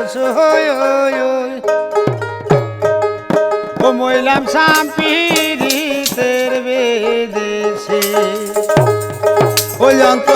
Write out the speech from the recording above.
করছ ও মইলাম সাম্পিরিতের বেদেশে। ওই অন্ত